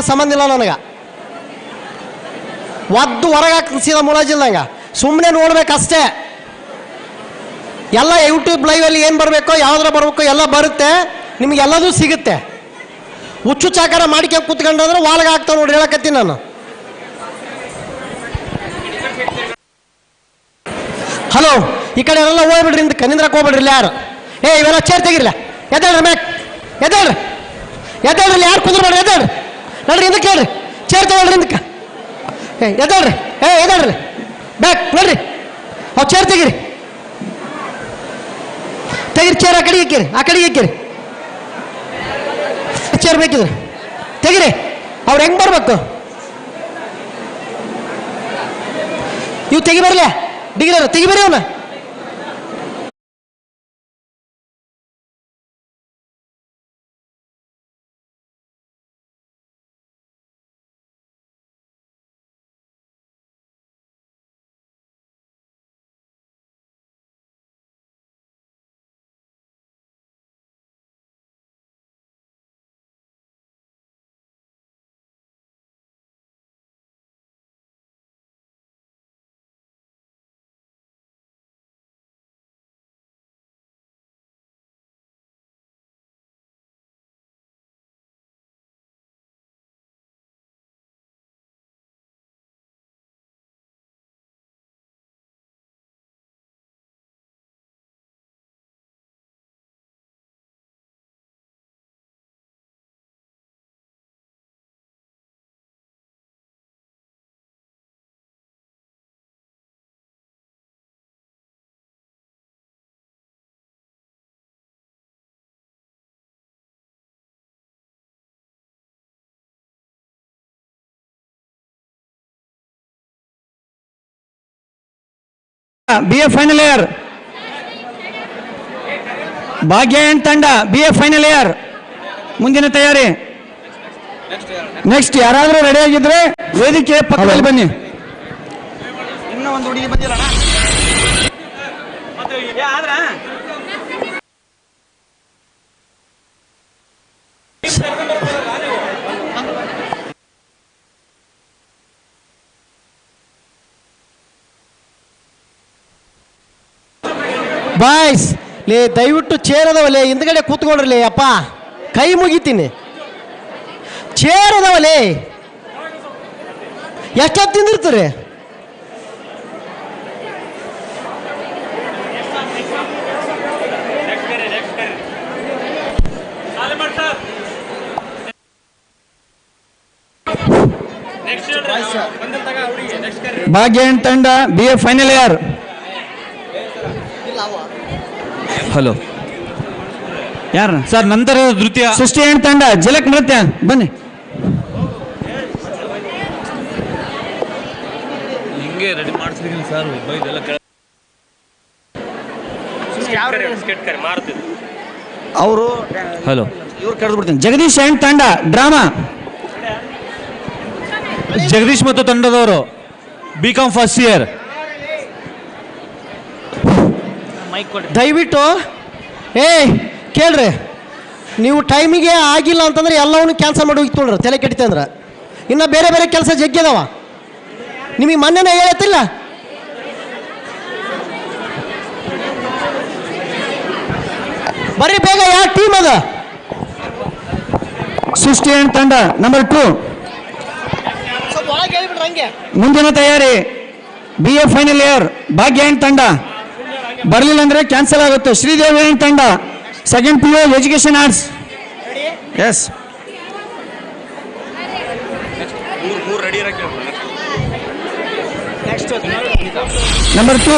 ಏನು ಸಂಬಂಧ ಇಲ್ಲ ನನಗೆ. ಒದ್ದು ಹೊರಗೆ ಸೀದಾ ಮುಳಾಜಿಲ್ದಂಗ ಸುಮ್ಮನೆ ನೋಡ್ಬೇಕಷ್ಟೇ. ಎಲ್ಲ ಯೂಟ್ಯೂಬ್ ಲೈವಲ್ಲಿ ಏನು ಬರಬೇಕೋ, ಯಾವ್ದ್ರ ಬರಬೇಕೋ ಎಲ್ಲ ಬರುತ್ತೆ. ನಿಮ್ಗೆ ಎಲ್ಲದೂ ಸಿಗುತ್ತೆ. ಹುಚ್ಚು ಚಾಕಾರ ಮಾಡ್ಕೊಂಡು ಕೂತ್ಕೊಂಡ್ರೆ ವಾಲ್ಗೆ ಆಗ್ತಾವೆ ನೋಡಿ ಹೇಳಕತ್ತೀನಿ ನಾನು. ಹಲೋ ಈ ಕಡೆ ಎಲ್ಲ ಹೋಗ್ಬಿಡ್ರಿ ಇಂದ ನಿಂದ್ರಕ್ಕೆ ಹೋಗ್ಬಿಡ್ರಿ ಯಾರು? ಏ, ಇವೆಲ್ಲ ಚೇರ್ ತೆಗಿರಲ್ಲ ಎದ್ದೇಳ್ರಿ ಮ್ಯಾಕ್ ಎದ್ದೇಳ್ರಿ. ಎದ್ದೇಳ್ರಿ ಯಾರು ಕುಂದ್ರಬೇಡ್ರಿ, ಎದ್ದೇಳ್ರಿ. ನೋಡ್ರಿ, ಹಿಂದಕ್ಕೆ ಹೇಳ್ರಿ ಚೇರ್ ತಗೊಳ್ರಿ, ಹಿಂದಕ್ಕೆ. ಏ, ಎದ್ದೇಳ್ರಿ. ಏ, ಎದ್ದೇಳ್ರಿ. ಬ್ಯಾಕ್ ನೋಡ್ರಿ. ಅವ್ ಚೇರ್ ತೆಗಿರಿ. ತೆಗಿರಿ ಚೇರ್ ಆ ಕಡೆಗೆ ಇಕ್ಕಿರಿ ಆ ಕಡೆಗೆ ಇಕ್ಕಿರಿ ಚೇರ್ ಬೇಕಿದ್ರೆ. ತೆಗಿರಿ. ಅವ್ರು ಹೆಂಗ್ ಬರ್ಬೇಕು? ಇವು ತೆಗಿ ಬರಲೇ? ಡಿಗ್ರಿ ತೆಗಿ ಬರ್ರಿ ಅವನ. B A final year Bhagya and ತಂಡ ಬಿ ಎ ಫೈನಲ್ ಇಯರ್ ಮುಂದಿನ ತಯಾರಿ. ನೆಕ್ಸ್ಟ್ ಯಾರಾದ್ರೂ ರೆಡಿ ಆಗಿದ್ರೆ ವೇದಿಕೆ ಪಕ್ಕದಲ್ಲಿ ಬನ್ನಿ. ಇನ್ನೂ ಒಂದು ಹುಡುಗಿ ಬಂದಿಲ್ಲ ಬಾಯ್ಸ್ ಲೇ ದಯವಿಟ್ಟು ಚೇರ್ ಅದಾವಲೇ ಹಿಂದ್ಗಡೆ ಕೂತ್ಕೊಳ್ರಿ ಅಪ್ಪ. ಕೈ ಮುಗಿತೀನಿ. ಚೇರ್ ಅದಾವಲೇ ಎಷ್ಟೊತ್ತು ತಿಂದಿರ್ತೀರಿ? ಭಾಗ್ಯ ಎಂಟ್ ತಂಡ? B A final year hello. ಯಾರ ಸರ್ ನಂತರ ನೃತ್ಯ ಸೃಷ್ಟಿ ಏನ್ ತಂಡ? ಜಲಕ್ ನೃತ್ಯ ಬನ್ನಿ. ಹಿಂಗೆ ರೆಡಿ ಮಾಡಿಸ್ಲಿಕ್ಕೆ ಸರ್ ಬೈದೆಲ್ಲ ಅವರು ಹಲೋ. ಇವ್ರು ಕರೆದು ಬಿಡ್ತೀನಿ. ಜಗದೀಶ್ ಏನ್ ತಂಡ? ಡ್ರಾಮಾ? ಜಗದೀಶ್ ಮತ್ತು ತಂಡದವರು ಬಿ ಕಾಮ್ ಫಸ್ಟ್ ಇಯರ್ ದಯವಿಟ್ಟು ಏಯ್ ಕೇಳ್ರಿ. ನೀವು ಟೈಮಿಗೆ ಆಗಿಲ್ಲ ಅಂತಂದ್ರೆ ಎಲ್ಲವನ್ನು ಕ್ಯಾನ್ಸಲ್ ಮಾಡಿ ಹೋಗಿ ತೊಳ್ರಿ ತಲೆ ಕೆಟ್ಟಿತೆ ಅಂದ್ರೆ. ಇನ್ನು ಬೇರೆ ಬೇರೆ ಕೆಲಸ ಜಗ್ಗಿದಾವ. ನಿಮಗೆ ಮೊನ್ನೆನೇ ಹೇಳತ್ತಿಲ್ಲ? ಬರ್ರಿ ಬೇಗ ಯಾವ ಟೀಮ್ ಅದ? ಸೃಷ್ಟಿ ಅಂಡ್ ತಂಡ ನಂಬರ್ ಟು ಮುಂದಿನ ತಯಾರಿ B A final year Bhagya and ತಂಡ. ಬರಲಿಲ್ಲ ಅಂದ್ರೆ ಕ್ಯಾನ್ಸಲ್ ಆಗುತ್ತೆ. ಶ್ರೀದೇವಿ ತಂಡ? Second P U education arts S number two